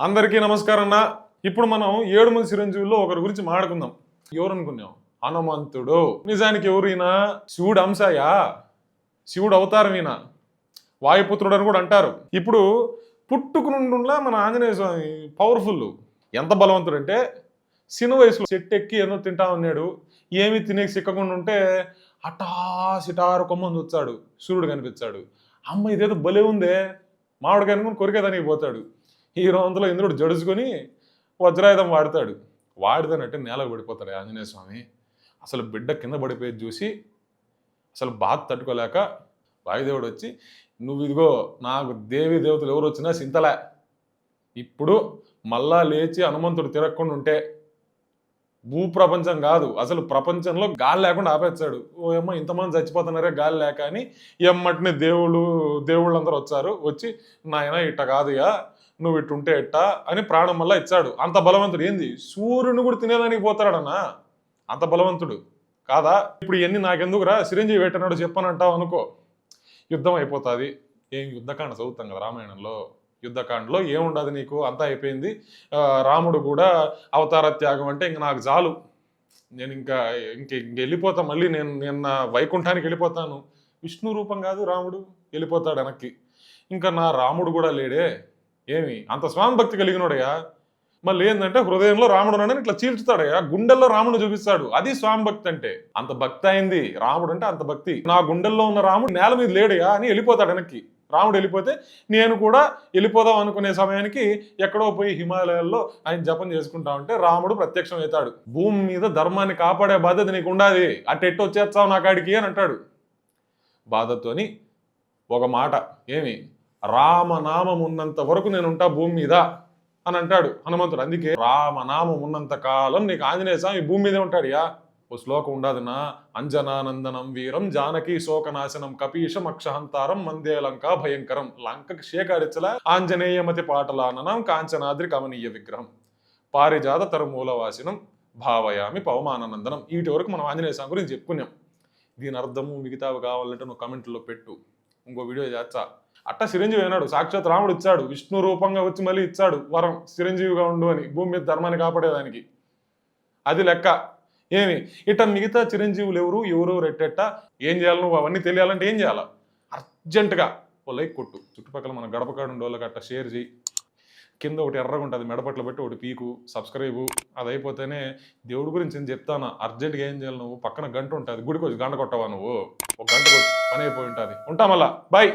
అందరికీ నమస్కారం అన్న ఇప్పుడు మనం ఏడు మంది చిరంజీవుల్లో ఒకరి గురించి మాట్లాడుకుందాం. ఎవరు అనుకున్నాం హనుమంతుడు. నిజానికి ఎవరు శివుడు అంశయా? శివుడు అవతారం ఈయన. వాయుపుత్రుడు అని కూడా అంటారు. ఇప్పుడు పుట్టుకునుండులా మన ఆంజనేయ స్వామి పవర్ఫుల్ ఎంత బలవంతుడు అంటే చిన్న వయసులో చెట్టు ఎక్కి ఏదో తింటా ఉన్నాడు. ఏమి తినేకి సిక్కకుండా ఉంటే అటా సిటారు కొమ్మంది వచ్చాడు. సూర్యుడు కనిపించాడు. అమ్మ ఇదేదో భలే ఉందే. మామిడికాయ కొరికే కొరికేదానికి పోతాడు. ఈ రోజులో ఇంద్రుడు జడుచుకొని వజ్రాయుధం వాడతాడు. వాడితేనంటే నేలకు పడిపోతాడు ఆంజనేయ స్వామి. అసలు బిడ్డ కింద పడిపోయేది చూసి అసలు బాధ తట్టుకోలేక వాయుదేవుడు వచ్చి నువ్వు ఇదిగో నాకు దేవి దేవతలు ఎవరు వచ్చినా చింతలే. ఇప్పుడు మళ్ళా లేచి హనుమంతుడు తిరగకుండా ఉంటే భూప్రపంచం కాదు అసలు ప్రపంచంలో గాలి లేకుండా ఆపేస్తాడు. ఓ ఏమో ఇంతమంది చచ్చిపోతున్నారే గాలి లేక అని ఎమ్మటిని దేవుళ్ళు దేవుళ్ళందరూ వచ్చారు. వచ్చి నాయన ఇట్ట కాదుగా నువ్వు ఇట్టుంటే ఎట్టా అని ప్రాణం వల్ల ఇచ్చాడు. అంత బలవంతుడు. ఏంది? సూర్యుని కూడా తినేదానికి పోతాడన్నా అంత బలవంతుడు. కాదా? ఇప్పుడు ఇవన్నీ నాకెందుకురా? చిరంజీవి పెట్టినాడు చెప్పనంటావు అనుకో. యుద్ధం అయిపోతుంది. ఏం యుద్ధకాండ చదువుతాం కదా రామాయణంలో? యుద్ధకాండలో ఏముండదు నీకు? అంతా అయిపోయింది. రాముడు కూడా అవతార త్యాగం అంటే ఇంక నాకు చాలు. నేను ఇంకా ఇంక ఇంక వెళ్ళిపోతా. మళ్ళీ నేను నేను నా వైకుంఠానికి వెళ్ళిపోతాను. విష్ణు రూపం కాదు రాముడు. వెళ్ళిపోతాడు వెనక్కి. ఇంకా నా రాముడు కూడా లేడే. ఏమి? అంత స్వామి భక్తి కలిగినోడయ్యా? మళ్ళీ ఏంటంటే హృదయంలో రాముడు అని ఇట్లా చీల్చుతాడయ్యా. గుండెల్లో రాముడు చూపిస్తాడు. అది స్వామి భక్తి అంటే. అంత భక్తి అయింది. రాముడు అంటే అంత భక్తి. నా గుండెల్లో ఉన్న రాముడు నేల మీద లేడయ్యా అని వెళ్ళిపోతాడు వెనక్కి. రాముడు వెళ్ళిపోతే నేను కూడా వెళ్ళిపోదాం అనుకునే సమయానికి ఎక్కడో పోయి హిమాలయాల్లో ఆయన జపం చేసుకుంటా ఉంటే రాముడు ప్రత్యక్షం అవుతాడు. భూమి మీద ధర్మాన్ని కాపాడే బాధ్యత నీకు ఉండాలి. అటు ఎట్టు వచ్చేస్తావు నా కాడికి అని అంటాడు. బాధతోని ఒక మాట. ఏమి? రామనామం ఉన్నంత వరకు నేను ఉంటా భూమి మీద అని అంటాడు హనుమంతుడు. అందుకే రామనామం ఉన్నంత కాలం నీకు ఆంజనేయ స్వామి భూమి మీదే ఉంటాడు యా. ఓ శ్లోకం ఉండదునా? అంజనానందనం వీరం జానకి శోకనాశనం కపీషం అక్షహంతారం మందే లంక భయంకరం. లంకకి శేఖరించల ఆంజనేయమతి పాటలాననం కాంచనాద్రి కమనీయ విగ్రహం. పారిజాత తరుమూలవాసినం భావయామి పవమానందనం వీటి వరకు మనం ఆంజనేయ స్వామి గురించి చెప్పుకున్నాం. దీని అర్థము మిగతావి కావాలంటే నువ్వు కమెంట్లో పెట్టు. ఇంకో వీడియో చేస్తా. అట్ట చిరంజీవి అయినాడు. సాక్షాత్ రాముడు ఇచ్చాడు. విష్ణు రూపంగా వచ్చి మళ్ళీ ఇచ్చాడు. వరం చిరంజీవిగా ఉండు అని. భూమి మీద ధర్మాన్ని కాపాడేదానికి. అది లెక్క. ఏమి? ఇట్ట మిగతా చిరంజీవులు ఎవరు? ఎవరు రెట్టెట్ట. ఏం చేయాలి నువ్వు? అవన్నీ తెలియాలంటే ఏం చేయాలా? అర్జెంటుగా ఓ లైక్ కొట్టు. చుట్టుపక్కల మన గడపకాడు ఉండే వాళ్ళకి అట్ట షేర్ చేయి కింద ఒకటి ఎర్రగా ఉంటుంది. మెడపట్ల పెట్టి ఒకటి పీకు. సబ్స్క్రైబు. అది అయిపోతేనే దేవుడి గురించి నేను చెప్తాను. అర్జెంటుగా ఏం చేయాలి నువ్వు? పక్కన గంట ఉంటుంది. గుడికి వచ్చి గంట కొట్టవా నువ్వు? ఒక గంట కొట్టు. పని అయిపోయి ఉంటుంది. ఉంటాం మళ్ళా. బాయ్